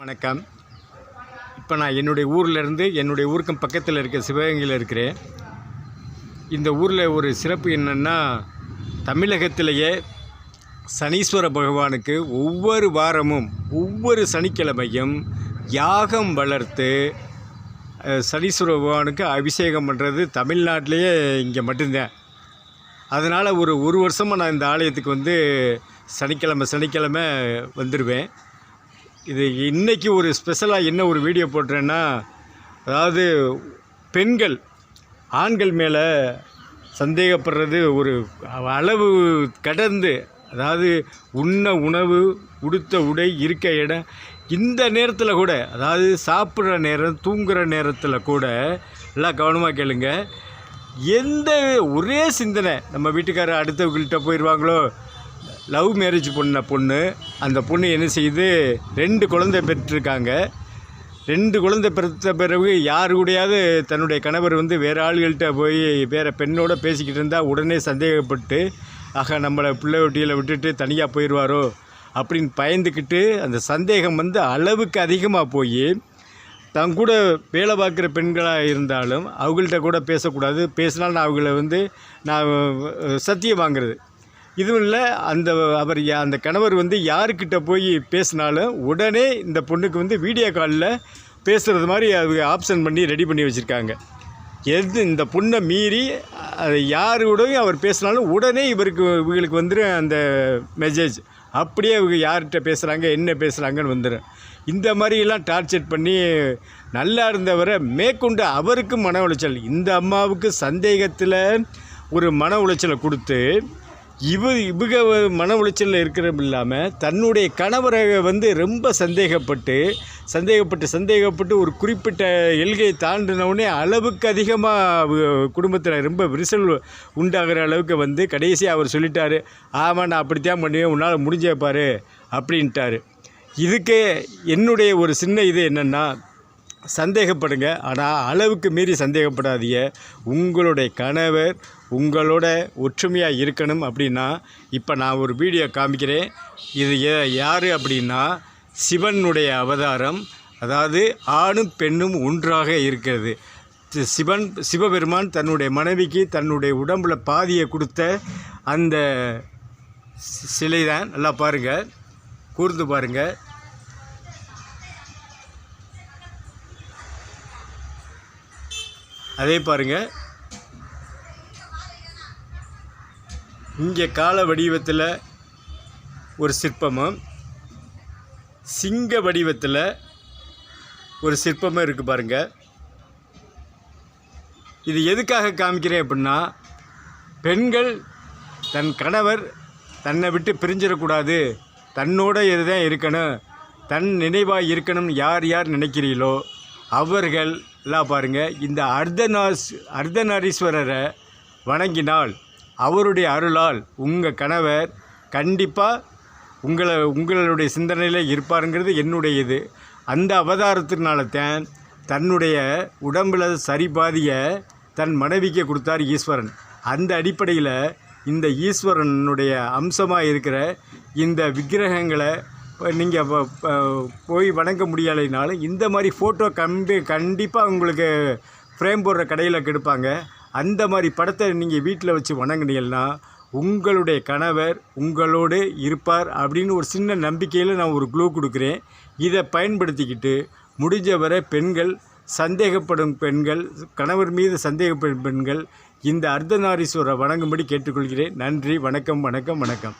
வணக்கம். இப்போ நான் என்னுடைய ஊர்லேருந்து என்னுடைய ஊருக்கும் பக்கத்தில் இருக்க சிவகங்கையில் இருக்கிறேன். இந்த ஊரில் ஒரு சிறப்பு என்னென்னா தமிழகத்திலேயே சனீஸ்வர பகவானுக்கு ஒவ்வொரு வாரமும் ஒவ்வொரு சனிக்கிழமையும் யாகம் வளர்த்து சனீஸ்வர பகவானுக்கு அபிஷேகம் பண்ணுறது தமிழ்நாட்டிலேயே இங்கே மட்டும்தான். அதனால் ஒரு ஒரு வருஷமாக நான் இந்த ஆலயத்துக்கு வந்து சனிக்கிழமை சனிக்கிழமை வந்துடுவேன் இது இன்றைக்கி ஒரு ஸ்பெஷலாக என்ன ஒரு வீடியோ போட்டுறேன்னா அதாவது பெண்கள் ஆண்கள் மேலே சந்தேகப்படுறது ஒரு அளவு கடந்து அதாவது உண்ண உணவு உடுத்த உடை இருக்க இடம் இந்த நேரத்தில் கூட அதாவது சாப்பிட்ற நேரம் தூங்குகிற நேரத்தில் கூட எல்லாம் கவனமாக கேளுங்க. எந்த ஒரே சிந்தனை நம்ம வீட்டுக்காரர் அடுத்தவங்கள்ட்ட போயிடுவாங்களோ லவ் மேரேஜ் பண்ண பொண்ணு அந்த பொண்ணு என்ன செய்யுது ரெண்டு குழந்தை பெற்றிருக்காங்க. ரெண்டு குழந்தை பிறத்த பிறகு யாரு கூடயாவது தன்னுடைய கணவர் வந்து வேறு ஆளுகள்கிட்ட போய் வேறு பெண்ணோட பேசிக்கிட்டு இருந்தால் உடனே சந்தேகப்பட்டு ஆக நம்மளை பிள்ளை ஒட்டியில் விட்டுட்டு தனியாக போயிடுவாரோ அப்படின்னு பயந்துக்கிட்டு அந்த சந்தேகம் வந்து அளவுக்கு அதிகமாக போய் தன் கூட வேலை பார்க்குற பெண்களாக இருந்தாலும் அவங்கள்ட்ட கூட பேசக்கூடாது. பேசினால் நான் அவங்கள வந்து நான் சத்தியம் வாங்குறது. இதுவும் இல்லை அந்த அவர் யா- அந்த கணவர் வந்து யாருக்கிட்ட போய் பேசினாலும் உடனே இந்த பொண்ணுக்கு வந்து வீடியோ காலில் பேசுகிறது மாதிரி அவங்க ஆப்ஷன் பண்ணி ரெடி பண்ணி வச்சுருக்காங்க. எது இந்த பொண்ணை மீறி அது யாரோடையும் அவர் பேசினாலும் உடனே இவருக்கு இவங்களுக்கு வந்துடும் அந்த மெசேஜ் அப்படியே இவங்க யார்கிட்ட பேசுகிறாங்க என்ன பேசுகிறாங்கன்னு வந்துடும் இந்த மாதிரிலாம் டார்ச்சர் பண்ணி நல்லா இருந்தவரை மேற்கொண்டு அவருக்கும் மன உளைச்சல். இந்த அம்மாவுக்கு சந்தேகத்தில் ஒரு மன உளைச்சலை கொடுத்து இவ இவக மன உளைச்சலில் இருக்கிறது இல்லாமல் தன்னுடைய கணவரை வந்து ரொம்ப சந்தேகப்பட்டு சந்தேகப்பட்டு சந்தேகப்பட்டு ஒரு குறிப்பிட்ட எல்கையை தாண்டினவுடனே அளவுக்கு அதிகமாக குடும்பத்தில் ரொம்ப விரிசல் உண்டாகிற அளவுக்கு வந்து கடைசியாக அவர் சொல்லிட்டாரு ஆமாம் நான் அப்படித்தான் பண்ணுவேன் உன்னால் முடிஞ்சே பாரு அப்படின்ட்டாரு. இதுக்கு என்னுடைய ஒரு சின்ன இது என்னென்னா சந்தேகப்படுங்க. ஆனால் அளவுக்கு மீறி சந்தேகப்படாதீங்க. உங்களுடைய கணவர் உங்களோட ஒற்றுமையாக இருக்கணும் அப்படின்னா இப்போ நான் ஒரு வீடியோ காமிக்கிறேன். இது யார் அப்படின்னா சிவனுடைய அவதாரம். அதாவது ஆணும் பெண்ணும் ஒன்றாக இருக்கிறது. சிவன் சிவபெருமான் தன்னுடைய மனைவிக்கு தன்னுடைய உடம்புல பாதியை கொடுத்த அந்த சிலை தான் நல்லா பாருங்கள் கூர்ந்து பாருங்கள் அதே பாருங்க. இங்கே கால வடிவத்தில் ஒரு சிற்பமும் சிங்க வடிவத்தில் ஒரு சிற்பமும் இருக்குது பாருங்கள் இது எதுக்காக காமிக்கிறேன் அப்படின்னா பெண்கள் தன் கணவர் தன்னை விட்டு பிரிஞ்சிடக்கூடாது. தன்னோட இதுதான் இருக்கணும். தன் நினைவாக இருக்கணும்னு யார் யார் நினைக்கிறீங்களோ அவர்கள் எல்லாம் பாருங்கள் இந்த அர்த்தநாஸ் அர்த்தநாரீஸ்வரரை வணங்கினால் அவருடைய அருளால் உங்கள் கணவர் கண்டிப்பாக உங்களை உங்களுடைய சிந்தனையில் இருப்பாருங்கிறது என்னுடைய இது அந்த அவதாரத்தினால தான் தன்னுடைய உடம்பில் சரி பாதியை தன் மனைவிக்கு கொடுத்தார் ஈஸ்வரன். அந்த அடிப்படையில் இந்த ஈஸ்வரனுடைய அம்சமாக இருக்கிற இந்த விக்கிரகங்களை நீங்கள் போய் வணங்க முடியலைனாலும் இந்த மாதிரி ஃபோட்டோ கம்பி கண்டிப்பாக உங்களுக்கு ஃப்ரேம் போடுற கடையில் கெடுப்பாங்க. அந்த மாதிரி படத்தை நீங்கள் வீட்டில் வச்சு வணங்குனீங்கன்னா உங்களுடைய கணவர் உங்களோடு இருப்பார் அப்படின்னு ஒரு சின்ன நம்பிக்கையில் நான் ஒரு க்ளூ கொடுக்குறேன். இதை பயன்படுத்திக்கிட்டு முடிஞ்ச வரை பெண்கள் சந்தேகப்படும் பெண்கள் கணவர் மீது சந்தேகப்படும் பெண்கள் இந்த அர்த்தநாரீஸ்வரரை வணங்கும்படி கேட்டுக்கொள்கிறேன். நன்றி வணக்கம் வணக்கம் வணக்கம்.